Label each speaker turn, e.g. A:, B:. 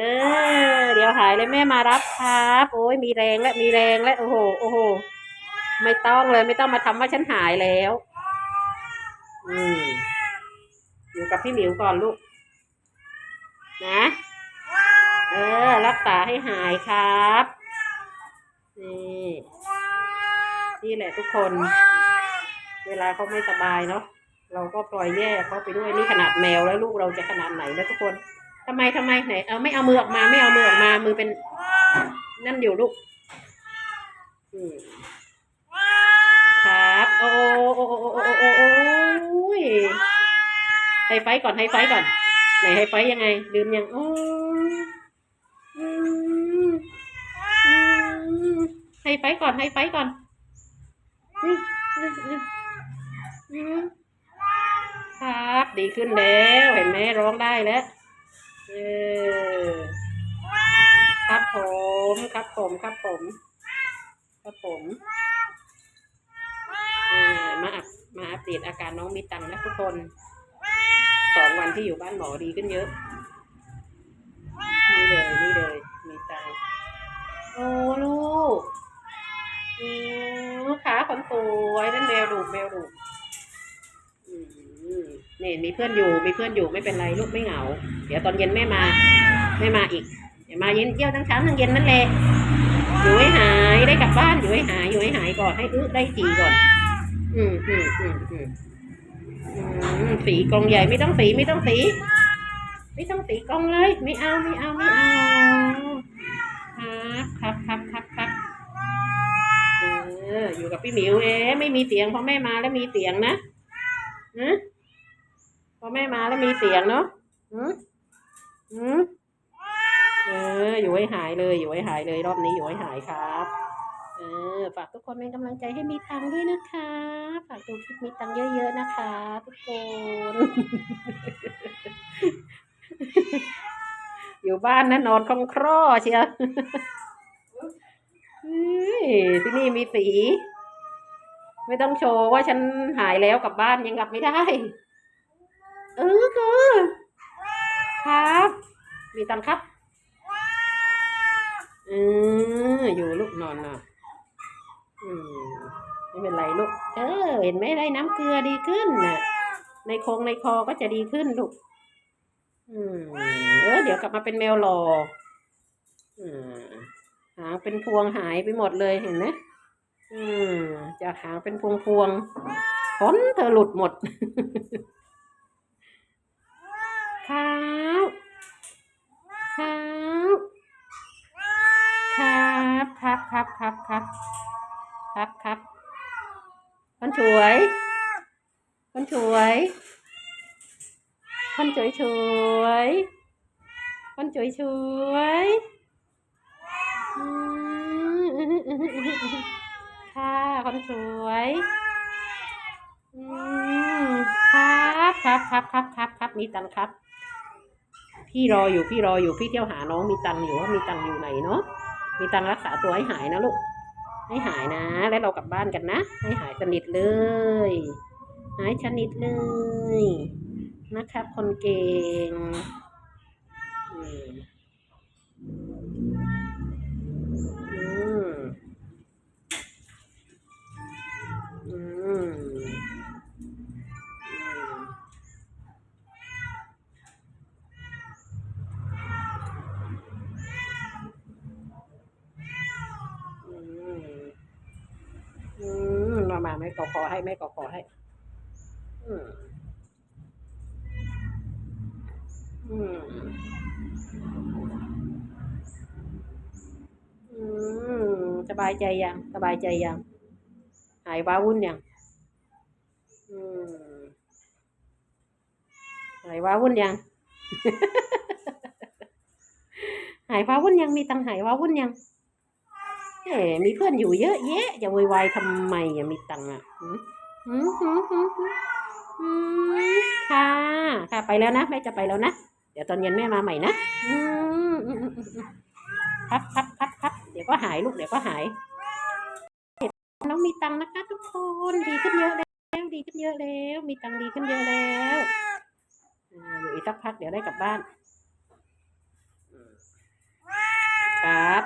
A: เออ เดี๋ยวหายเลยแม่มารับครับ โอ้ยมีแรงแล้วมีแรงแล้วโอ้โหโอ้โหไม่ต้องเลยไม่ต้องมาทำว่าฉันหายแล้ว อืมอยู่กับพี่หมิวก่อนลูก นะ เออ รักษาให้หายครับนี่นี่แหละทุกคน เวลาเขาไม่สบายเนาะเราก็ปล่อยแย่เขาไปด้วยนี่ขนาดแมวแล้วลูกเราจะขนาดไหนแล้วทุกคน ทำไมทำไมไหนเอาไม่เอามือออกมาไม่เอามือออกมา มือเป็นนั่นเดี๋ยวลูกครับโอ้โอ้โอ้โอ้โอ้โอ้โอ้ยไฮไฟก่อนไฮไฟก่อน ไหนไฮไฟยังไงลืมยังโอ้ไฮไฟก่อนไฮไฟก่อนครับดีขึ้นแล้ว เห็นไหมร้องได้แล้ว เออครับผมครับผมครับผมครับผมอ่ามาอัปมาอัปเดตอาการน้องมีตังค์นะทุกคนสองวันที่อยู่บ้านหมอดีขึ้นเยอะ นี่เลยนี่เลยมีตังโอ้ลูกอืมขาคนสวยนั่นแมวดูแมวดูอืม นี่มีเพื่อนอยู่มีเพื่อนอยู่ไม่เป็นไรลูกไม่เหงา เดี๋ยวตอนเย็นแม่มาแม่มาอีก เดี๋ยวมาเย็นเที่ยวทั้งเช้าทั้งเย็นนั่นแหละอยู่ให้หายได้กลับบ้านอยู่ให้หายอยู่ให้หายก่อนให้อึได้จีก่อน อืมอืมอืมอืมอืมสีกรงใหญ่ไม่ต้องสีไม่ต้องสี ไม่ต้องสีกรงเลย ไม่เอาไม่เอาไม่เอาครับครับครับครับครับเอออยู่กับพี่หมิวเอ๊ไม่มีเสียงพอแม่มาแล้วมีเสียงนะฮะ พอแม่มาแล้วมีเสียงเนาะอืมอืมเออ อยู่ให้หายเลย อยู่ให้หายเลย รอบนี้อยู่ให้หายครับ เออ ฝากทุกคนเป็นกำลังใจให้มีตังด้วยนะคะ ฝากดูคลิปมีตังเยอะๆนะคะ ทุกคน อยู่บ้านนะนอนคล่องคลอเชียวที่นี่มีสี ไม่ต้องโชว์ว่าฉันหายแล้วกลับบ้านยังกลับไม่ได้ เออคือ ครับมีตังครับเอออยู่ลูกนอนน่ะอืมไม่เป็นไรลูก เออ เห็นไหมได้น้ำเกลือดีขึ้นน่ะในโครงในคอก็จะดีขึ้นลูก อืมเออเดี๋ยวกลับมาเป็นแมวหลออืมหางเป็นพวงหายไปหมดเลยเห็นไหมอืมจากหางเป็นพวงพวงขนเธอหลุดหมด ข้าวข้าครับครับครับครับครับครับครับคนสวยคนสวยคนสวยสวยคนสวยสวยค่ะคนสวยครับครับครับครับครับครับมีตังครับ พี่รออยู่พี่รออยู่พี่เที่ยวหาน้องมีตังค์อยู่ว่ามีตังค์อยู่ไหนเนาะมีตังค์รักษาตัวให้หายนะลูกให้หายนะ แล้วเรากลับบ้านกันนะ ให้หายสนิทเลย หายสนิทเลย นะครับ คนเก่ง มามาไม่กอขอให้ไม่กอขอให้ อืม อืม อืม สบายใจยัง สบายใจยัง หายว้าวุ่นยัง อืม หายว้าวุ่นยัง หายว้าวุ่นยัง มีตังหายว้าวุ่นยัง มีเพื่อนอยู่เยอะแยะจะโวยวายทำไมอะมีตังค์อะหืมหืมหืมหืมค่ะ ค่ะไปแล้วนะแม่จะไปแล้วนะ เดี๋ยวตอนเย็นแม่มาใหม่นะอืมอืมอืมอืมอืมครับครับครับครับเดี๋ยวก็หายลูกเดี๋ยวก็หายน้องมีตังค์นะคะทุกคนดีขึ้นเยอะแล้วดีขึ้นเยอะแล้ว มีตังค์ดีขึ้นเยอะแล้วอ่าอยู่อีกสักพักเดี๋ยวได้กลับบ้านครับ